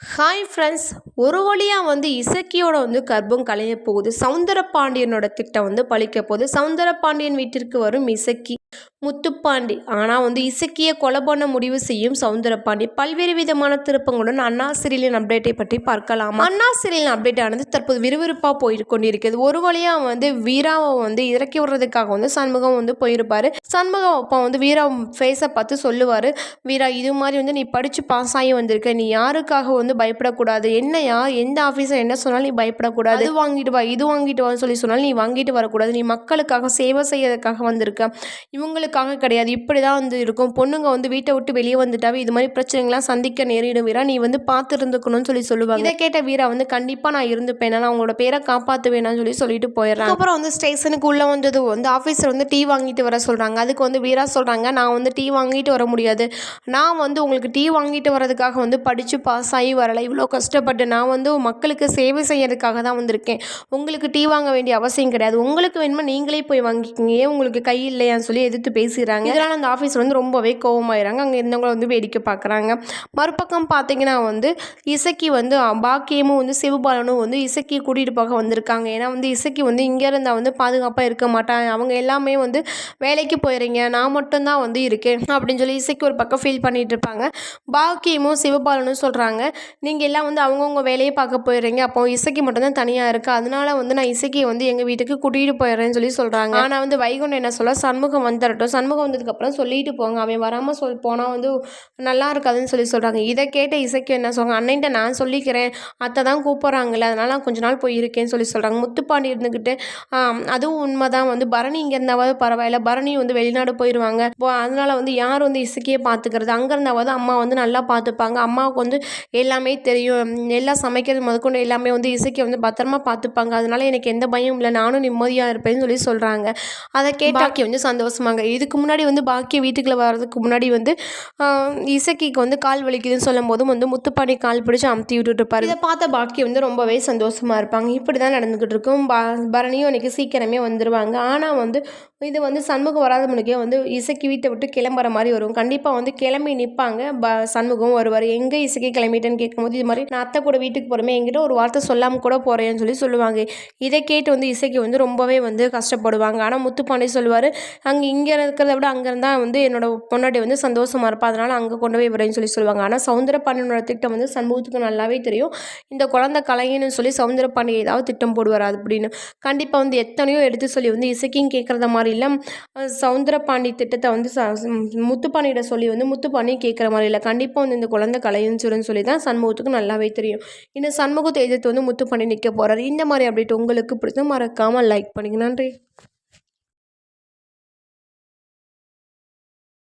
Hi friends ஒரு வழியாக வந்து இசக்கியோட வந்து கர்ப்பம் கலைய போகுது. சவுந்தரபாண்டியனோட திட்டம் வந்து பழிக்க போகுது. சவுந்தரபாண்டியன் வீட்டிற்கு வரும் இசக்கி. முத்துப்பாண்டி. ஆனால் வந்து இசக்கியை கொலை பண்ண முடிவு செய்யும் சவுந்தரபாண்டி பல்வேறு விதமான திருப்பங்களுடன் அண்ணா சிறிலின் அப்டேட்டை பற்றி பார்க்கலாம்? அண்ணா சிறிலின் அப்டேட் ஆனது தற்போது விறுவிறுப்பாக போயிட்டு கொண்டிருக்கிறது. ஒரு வழியாக வந்து வீராவை வந்து இறக்கி விடுறதுக்காக வந்து சண்முகம் வந்து போயிருப்பாரு. சண்முகம் அப்போ வந்து வீரா ஃபேஸை பார்த்து சொல்லுவார். வீரா இது மாதிரி வந்து நீ படித்து பாஸ் ஆகி வந்திருக்க. நீ யாருக்காக வந்து பயப்படக்கூடாது? என்னையா எந்த ஆஃபீஸர் என்ன சொன்னாலும் நீ பயப்படக்கூடாது. இது வாங்கிட்டு வா இது வாங்கிட்டு வான்னு சொல்லி சொன்னாலும் நீ வாங்கிட்டு வரக்கூடாது. நீ மக்களுக்காக சேவை செய்யறதுக்காக வந்திருக்க. இவங்களுக்காக கிடையாது. இப்படி தான் வந்து இருக்கும். பொண்ணுங்க வந்து வீட்டை விட்டு வெளியே வந்துட்டாவே இது மாதிரி பிரச்சனைகள்லாம் சந்திக்க நேரிடும் வீரா நீ வந்து பார்த்து இருந்துக்கணும்னு சொல்லி சொல்லுவாங்க. இதை கேட்ட வீரா வந்து கண்டிப்பாக நான் இருந்துப்பேன். நான் அவங்களோட பேரை காப்பாற்றுவேனான்னு சொல்லி சொல்லிட்டு போயிடுறாங்க. அப்புறம் வந்து ஸ்டேஷனுக்கு உள்ளே வந்தது வந்து ஆஃபீஸர் வந்து டீ வாங்கிட்டு வர சொல்கிறாங்க அதுக்கு வந்து வீரா சொல்கிறாங்க நான் வந்து டீ வாங்கிட்டு வர முடியாது. நான் வந்து உங்களுக்கு டீ வாங்கிட்டு வரதுக்காக வந்து படித்து பாஸ் ஆகி வரலை. இவ்வளோ கஷ்டப்பட்டு நான் வந்து மக்களுக்கு சேவை செய்யறதுக்காக தான் வந்திருக்கேன். உங்களுக்கு டீ வாங்க வேண்டிய அவசியம் கிடையாது. உங்களுக்கு வேணுமா நீங்களே போய் வாங்கிக்கிங்க. ஏன் உங்களுக்கு கை இல்லையான்னு சொல்லி எதிர்த்து பேசுகிறாங்க இதனால் அந்த ஆஃபீஸர் வந்து ரொம்பவே கோவமாயிறாங்க. அங்கே இருந்தவங்களை வந்து வேடிக்கை பார்க்குறாங்க மறுபக்கம் பார்த்தீங்கன்னா வந்து இசக்கி வந்து பாக்கியமும் வந்து சிவபாலனும் வந்து இசக்கி கூட்டிகிட்டு போக வந்திருக்காங்க. ஏன்னா வந்து இசக்கி வந்து இங்கே இருந்தால் வந்து பாதுகாப்பாக இருக்க மாட்டாங்க. அவங்க எல்லாமே வந்து வேலைக்கு போயிடுறீங்க நான் மட்டும்தான் வந்து இருக்கேன் அப்படின்னு சொல்லி இசைக்கு ஒரு பக்கம் ஃபீல் பண்ணிகிட்டு இருப்பாங்க. பாக்கியமும் சிவபாலனும் சொல்கிறாங்க நீங்கள் எல்லாம் வந்து அவங்கவுங்க வேலையை பார்க்க போயிடுறீங்க அப்போ இசைக்கு மட்டும்தான் தனியாக இருக்குது அதனால வந்து நான் இசைக்கியை வந்து எங்கள் வீட்டுக்கு கூட்டிகிட்டு போயிடுறேன்னு சொல்லி சொல்கிறாங்க ஆனால் வந்து வைகுண்டம் என்ன சொல்ல சண்முகம் வந்துடட்டும் சண்முகம் வந்ததுக்கப்புறம் சொல்லிட்டு போங்க. அவன் வராமல் சொல் போனால் வந்து நல்லா இருக்காதுன்னு சொல்லி சொல்கிறாங்க இதை கேட்ட இசைக்கு என்ன சொல்கிறாங்க அண்ணன்ட்ட நான் சொல்லிக்கிறேன். அத்தை தான் கூப்பிட்றாங்கல்ல அதனால் நான் கொஞ்ச நாள் போய் இருக்கேன்னு சொல்லி சொல்கிறாங்க முத்துப்பாண்டி இருந்துக்கிட்டு அதுவும் உண்மை தான் வந்து பரணி இங்கே இருந்தாவது பரவாயில்ல. பரணி வந்து வெளிநாடு போயிடுவாங்க இப்போ அதனால் வந்து யார் வந்து இசைக்கையே பார்த்துக்கிறது? அங்கே இருந்தாவது அம்மா வந்து நல்லா பார்த்துப்பாங்க. அம்மாவுக்கு வந்து எல்லாமே தெரியும். எல்லாம் சமைக்கிறது முதற்கொண்டு எல்லாமே வந்து இசைக்கை வந்து பத்திரமா பார்த்துப்பாங்க. அதனால எனக்கு எந்த பயமும் இல்லை. நானும் நிம்மதியாக இருப்பேன்னு சொல்லி சொல்கிறாங்க அதை கேட்டாக்கி வந்து பேசுவாங்க இதுக்கு முன்னாடி வந்து பாக்கிய வீட்டுக்குள்ளே வர்றதுக்கு முன்னாடி வந்து இசக்கிக்கு வந்து கால் வலிக்குதுன்னு சொல்லும் போதும் வந்து முத்துப்பாண்டி கால் பிடிச்சி அமுத்தி விட்டுட்டு இருப்பாரு இதை பார்த்த பாக்கிய வந்து ரொம்பவே சந்தோஷமாக இருப்பாங்க. இப்படி தான் நடந்துக்கிட்டு இருக்கும். பா பரணியும் அன்னைக்கு சீக்கிரமே வந்துடுவாங்க ஆனால் வந்து இது வந்து சண்முகம் வராத வந்து இசைக்கு வீட்டை விட்டு கிளம்புற மாதிரி வரும். கண்டிப்பாக வந்து கிளம்பி நிற்பாங்க ப சண்முகம் வருவார். எங்கே இசைக்கு கிளம்பிட்டேன்னு கேட்கும்போது இது மாதிரி நான் அத்தை கூட வீட்டுக்கு போகிறோமே எங்கிட்ட ஒரு வார்த்தை சொல்லாமல் கூட போகிறேன்னு சொல்லி சொல்லுவாங்க. இதை கேட்டு வந்து இசைக்கு வந்து ரொம்பவே வந்து கஷ்டப்படுவாங்க. ஆனால் முத்துப்பாண்டி சொல்லுவார் அங்கே இங்கே இருக்கிறத விட அங்கே இருந்தால் வந்து என்னோட பொன்னாடி வந்து சந்தோஷமாக இருப்பா. அதனால் அங்கே கொண்டு போய் விடுறேன்னு சொல்லி சொல்லுவாங்க. ஆனால் சவுந்தரபாண்டியனோட திட்டம் வந்து சண்முகத்துக்கு நல்லாவே தெரியும். இந்த குழந்தை கலைஞன்னு சொல்லி சவுந்தரபாண்டிய ஏதாவது திட்டம் போடுவார் அப்படின்னு. கண்டிப்பாக வந்து எத்தனையோ எடுத்து சொல்லி வந்து இசைக்கும் கேட்குறத மாதிரி இல்லை சவுந்தரபாண்டி திட்டத்தை வந்து முத்துப்பாண்டியிட சொல்லி வந்து முத்துப்பாண்டி கேட்குற மாதிரி இல்லை. கண்டிப்பாக வந்து இந்த குழந்தை சொல்லுன்னு சொல்லி தான் சண்முகத்துக்கு நல்லாவே தெரியும். இன்னும் சண்முகத்தை எதிர்த்து வந்து முத்துப்பாண்டி நிற்க போகிறாரு இந்த மாதிரி அப்டேட் உங்களுக்கு பிடிச்ச மறக்காமல் லைக் பண்ணுங்க. நன்றி.